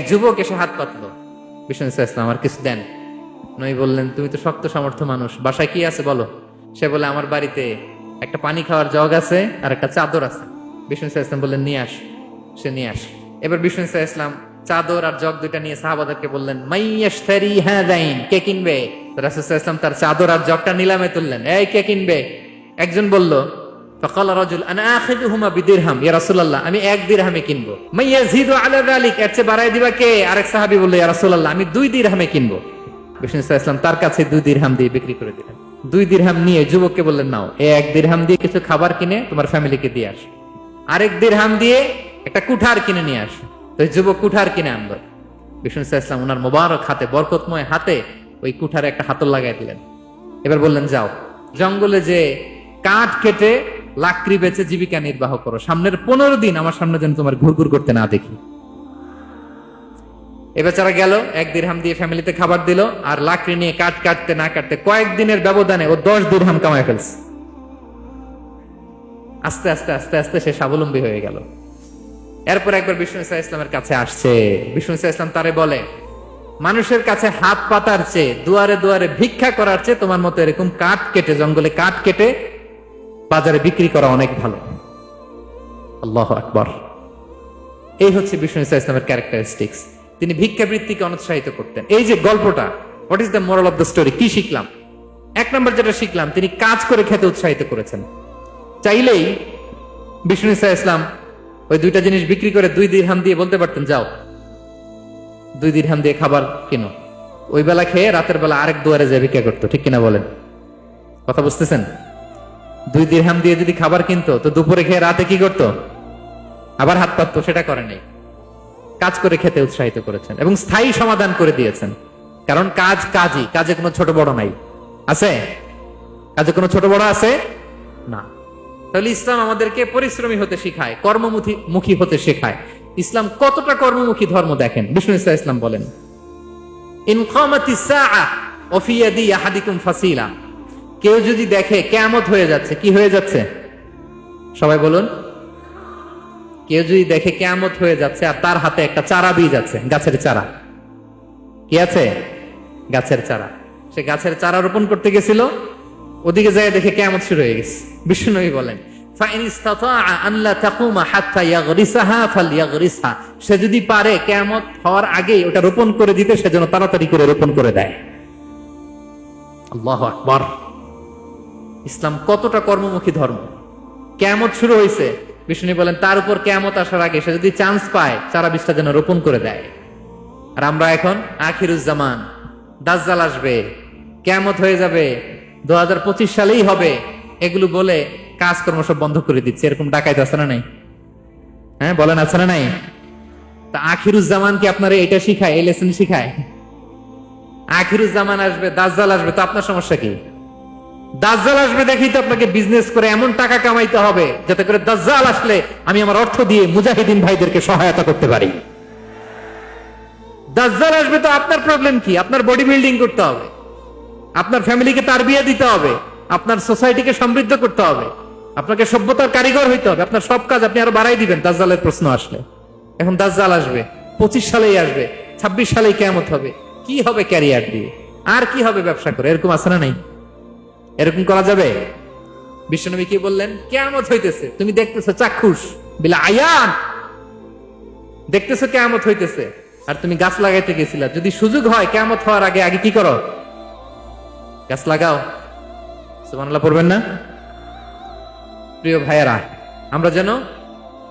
এক যুবক এসে হাত পাতলো। বিষ্ণু ইসলাম কিছু দেন? নই বললেন, তুমি তো শক্ত সামর্থ্য মানুষ, বাসায় কি আছে বলো? সে বলে, আমার বাড়িতে একটা পানি খাওয়ার জগ আছে আর একটা চাদর আছে। বিষ্ণু ইসলাম বললেন, নিয়ে আস। সে নিয়ে আস। এবার বিষ্ণু ইসলাম চাদর আর জগ দুইটা নিয়ে সাহাবাদেরকে বললেন মাইয়াশতারি হ্যাঁ দাইন কে কিনবে? রাসূল তার চাদর আর জগটা নিলামে তুললেন, এই কে কিনবে? একজন বলল فقال رجل انا اخذهما بدرهم يا رسول الله আমি এক দিরহামে কিনবো من يزيد على ذلك এর চেয়ে বাড়ায় দিবা কে আরেক সাহাবী বলল ইয়া রাসূলুল্লাহ আমি দুই দিরহামে কিনবো বিষ্ণু সাল্লাল্লাহু আলাইহি ওয়াসাল্লাম তার কাছে দুই দিরহাম দিয়ে বিক্রি করে দিলেন দুই দিরহাম নিয়ে যুবককে বললেন নাও এই এক দিরহাম দিয়ে কিছু খাবার কিনে তোমার ফ্যামিলিকে দিয়ে আস আরেক দিরহাম দিয়ে একটা কুঠার কিনে নিয়ে আস তো এই যুবক কুঠার কিনে আনলো বিষ্ণু ইসলাম ওনার মোবারক হাতে বরকতময় হাতে ওই কুঠারে একটা হাতল লাগাই দিলেন এবার বললেন যাও জঙ্গলে যে কাঠ কেটে লাকড়ি বেচে জীবিকা নির্বাহ করো। সামনের পনেরো দিন আমার সামনে যেন তোমার ঘুরঘুর করতে না দেখি। এ বেচারা গেল, এক দিরহাম দিয়ে ফ্যামিলিতে খাবার দিল আর লাকড়ি নিয়ে কাঠ কাটতে না কাটতে কয়েকদিনের ব্যবধানে ও দশ দিরহাম কামায় ফেলছে। আস্তে আস্তে আস্তে আস্তে সে স্বাবলম্বী হয়ে গেল। এরপর একবার বিষ্ণু ইসা ইসলামের কাছে আসছে। বিষ্ণু ইসা ইসলাম তারে বলে, মানুষের কাছে হাত পাতার চেয়ে দুয়ারে দুয়ারে ভিক্ষা করার চেয়ে তোমার মতো এরকম কাঠ কেটে, জঙ্গলে কাঠ কেটে বাজারে বিক্রি করা অনেক ভালো। আল্লাহ আকবর। এই হচ্ছে বিষ্ণু ইসা ইসলামের ক্যারেক্টারিস্টিক্স তিনি ভিক্ষাবৃত্তিকে অনুৎসাহিত করতেন। এই যে গল্পটা what is the moral of the story কি শিখলাম? এক নম্বর যেটা শিখলাম, তিনি কাজ করে খেতে উৎসাহিত করেছেন। চাইলেই বিষ্ণু ইসা ইসলাম ওই দুইটা জিনিস বিক্রি করে দুই দিরহাম দিয়ে বলতে পারতেন, যাও, দুই দিরহাম দিয়ে খাবার কিনো। ওই বেলা খেয়ে রাতের বেলা আরেক দুয়ারে যায় ভিক্ষা করতো। ঠিক কিনা বলেন? কথা বুঝতেছেন? দুই দিরহাম দিয়ে যদি খাবার কিনতো, তো দুপুরে খেয়ে রাতে কি করতো? আবার হাত পাততো, সেটা করে নেই। কাজ করে খেতে উৎসাহিত করেছেন এবং স্থায়ী সমাধান করে দিয়েছেন। কারণ কাজ কাজই, কাজে কোনো ছোট বড় নাই। আছে? কাজে কোনো ছোট বড় আছে? না। তাহলে ইসলাম আমাদেরকে পরিশ্রমী হতে শেখায়, কর্মমুখী, মুখী হতে শেখায়। ইসলাম কতটা কর্মমুখী ধর্ম দেখেন? বিষ্ণু ইসলাম ইসলাম বলেন, ইন কামাতি সাআ ওয়া ফি ইয়াদি আহাদিকুম ফাসিলা। কেউ যদি দেখে কেয়ামত হয়ে যাচ্ছে, কি হয়ে যাচ্ছে? সবাই বলুন। কেউ যদি দেখে কেয়ামত হয়ে যাচ্ছে আর তার হাতে একটা চারা বীজ আছে, গাছের চারা। কি আছে? গাছের চারা। সে গাছের চারা রোপণ করতে গেছিল, ওদিকে যায় দেখে কেমত শুরু হয়ে গেছে। বিষ্ণুনবী বলেন সে যদি পারে, কেয়ামত হওয়ার আগে ওটা রোপণ করে দিতে, সেজন্য তাড়াতাড়ি করে রোপণ করে দেয়। আল্লাহ আকবর। ইসলাম কতটা কর্মমুখী ধর্ম? কেয়ামত শুরু হয়েছে বিষ্ণু বলেন, তার উপর কেয়ামত আসার আগে সে যদি চান্স পায়, চারা বীজটা যেন রোপণ করে দেয়। আর আমরা এখন আখিরুজ্জামান, দাজ্জাল আসবে, কেয়ামত হয়ে যাবে দু হাজার পঁচিশ সালেই হবে। এগুলো বলে কাজকর্ম সব বন্ধ করে দিচ্ছে। এরকম ডাকাইত আছে না নাই? হ্যাঁ বলেন আছে না নাই? তা আখিরুজ্জামান কি আপনারা এটা শিখায়, এই লেসন শিখায়? আখিরুজ্জামান আসবে, দাজ্জাল আসবে, তো আপনার সমস্যা কি? দাজ্জাল আসবে দেখেই তো আপনাকে বিজনেস করে এমন টাকা কামাইতে হবে, যাতে করে দাজ্জাল আসলে আমি আমার অর্থ দিয়ে মুজাহিদিন ভাইদেরকে সহায়তা করতে পারি। দাজ্জাল আসবে তো আপনার প্রবলেম কি? আপনার বডি বিল্ডিং করতে হবে। আপনার ফ্যামিলিকে তার বিয়ে দিতে হবে। আপনার সোসাইটিকে সমৃদ্ধ করতে হবে। আপনাকে সভ্যতার কারিগর হইতে হবে। আপনার সব কাজ আপনি আরও বাড়াই দিবেন, দাজ্জালের প্রশ্ন আসলে। এখন দাজ্জাল আসবে, পঁচিশ সালেই আসবে, ছাব্বিশ সালেই কেমত হবে। কি হবে ক্যারিয়ার দিয়ে? আর কি হবে ব্যবসা করে? এরকম আছে না নাই? এরকম করা যাবে? বিশ্বনবী কি বললেন? কেয়ামত হইতেছে। তুমি দেখতেছো চাক্ষুষ, বিলা আয়ান। দেখতেছো কেয়ামত হইতেছে। আর তুমি গাছ লাগাইতে গেছিলা। যদি সুযোগ হয় কেয়ামত হওয়ার আগে আগে কি করো? গাছ লাগাও। সুবহানাল্লাহ, পড়বেন না? প্রিয় ভাইয়েরা, আমরা যেন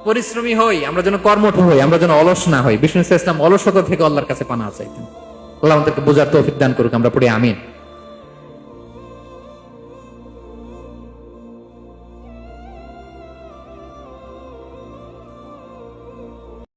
পরিশ্রমী হই, আমরা যেন কর্মঠ হই, আমরা যেন অলস না হই। বিষ্ণু ইসলাম অলসতা থেকে আল্লাহর কাছে পানা চাইতেন। আল্লাহ আমাদেরকে বোঝার তৌফিক দান করুক। আমরা পড়ি আমিন।